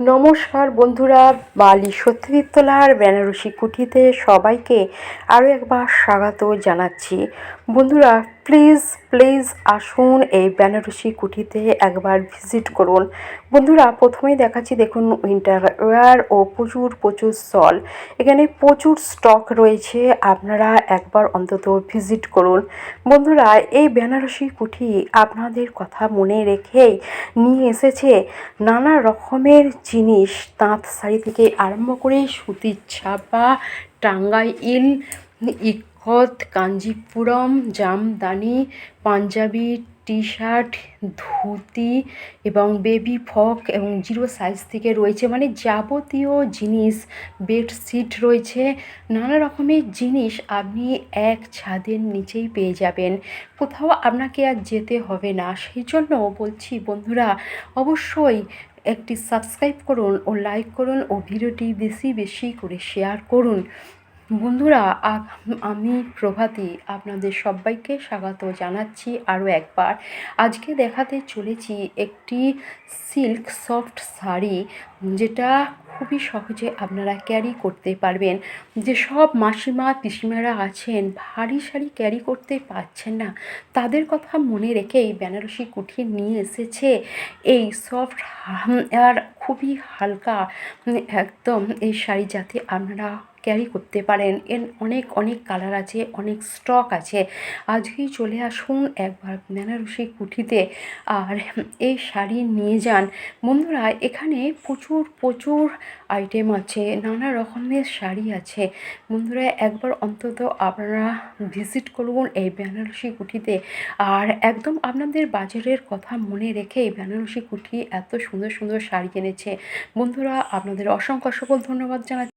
নমস্কার বন্ধুরা বালি সত্যজিৎতলার বেনারসি কুঠিতে সবাইকে আরও একবার স্বাগত জানাচ্ছি। বন্ধুরা প্লিজ প্লিজ আসুন এই বেনারসি কুঠিতে একবার ভিজিট করুন। বন্ধুরা, প্রথমেই দেখাচ্ছি দেখুন উইন্টার ওয়্যার ও প্রচুর প্রচুর স্টল। এখানে প্রচুর স্টক রয়েছে, আপনারা একবার অন্তত ভিজিট করুন। বন্ধুরা, এই বেনারসি কুঠি আপনাদের কথা মনে রেখেই নিয়ে এসেছে নানা রকমের জিনিস, তাঁত শাড়ি থেকে আরম্ভ করে সুতির ছাপা, টাঙ্গাইল ইকত কাঞ্জিপুরম, জামদানি, পাঞ্জাবি টি শার্ট ধুতি এবং বেবি ফক এবং জিরো সাইজ থেকে রয়েছে মানে যাবতীয় জিনিস, বেডশিট রয়েছে। নানা রকমের জিনিস আপনি এক ছাদের নিচেই পেয়ে যাবেন। কোথাও আপনাকে আর যেতে হবে না। সেই জন্য বলছি বন্ধুরা, অবশ্যই একটি সাবস্ক্রাইব করুন ও লাইক করুন ও ভিডিওটি বেশি বেশি করে শেয়ার করুন। বন্ধুরা আমি প্রভাতী আপনাদের সবাইকে স্বাগত জানাচ্ছি আরও একবার। আজকে দেখাতে চলেছি একটি সিল্ক সফট শাড়ি, যেটা খুবই সহজে আপনারা ক্যারি করতে পারবেন। যে সব মাসিমা, পিসিমারা আছেন, ভারী শাড়ি ক্যারি করতে পারছেন না, তাদের কথা মনে রেখেই বেনারসি কুঠি নিয়ে এসেছে এই সফট আর খুবই হালকা একদম এই শাড়ি যাতে আপনারা ক্যারি করতে পারেন। এর অনেক অনেক কালার আছে, অনেক স্টক আছে। আজকেই চলে আসুন একবার বেনারসি কুঠিতে আর এই শাড়ি নিয়ে যান। বন্ধুরা, এখানে প্রচুর প্রচুর আইটেম আছে, নানা রকমের শাড়ি আছে। বন্ধুরা, একবার অন্তত আপনারা ভিজিট করুন এই বেনারসি কুঠিতে আর একদম আপনাদের বাজারের কথা মনে রেখে এই বেনারসি কুঠি এত সুন্দর সুন্দর শাড়ি এনেছে। বন্ধুরা, আপনাদের অসংখ্য সকল ধন্যবাদ জানাচ্ছি।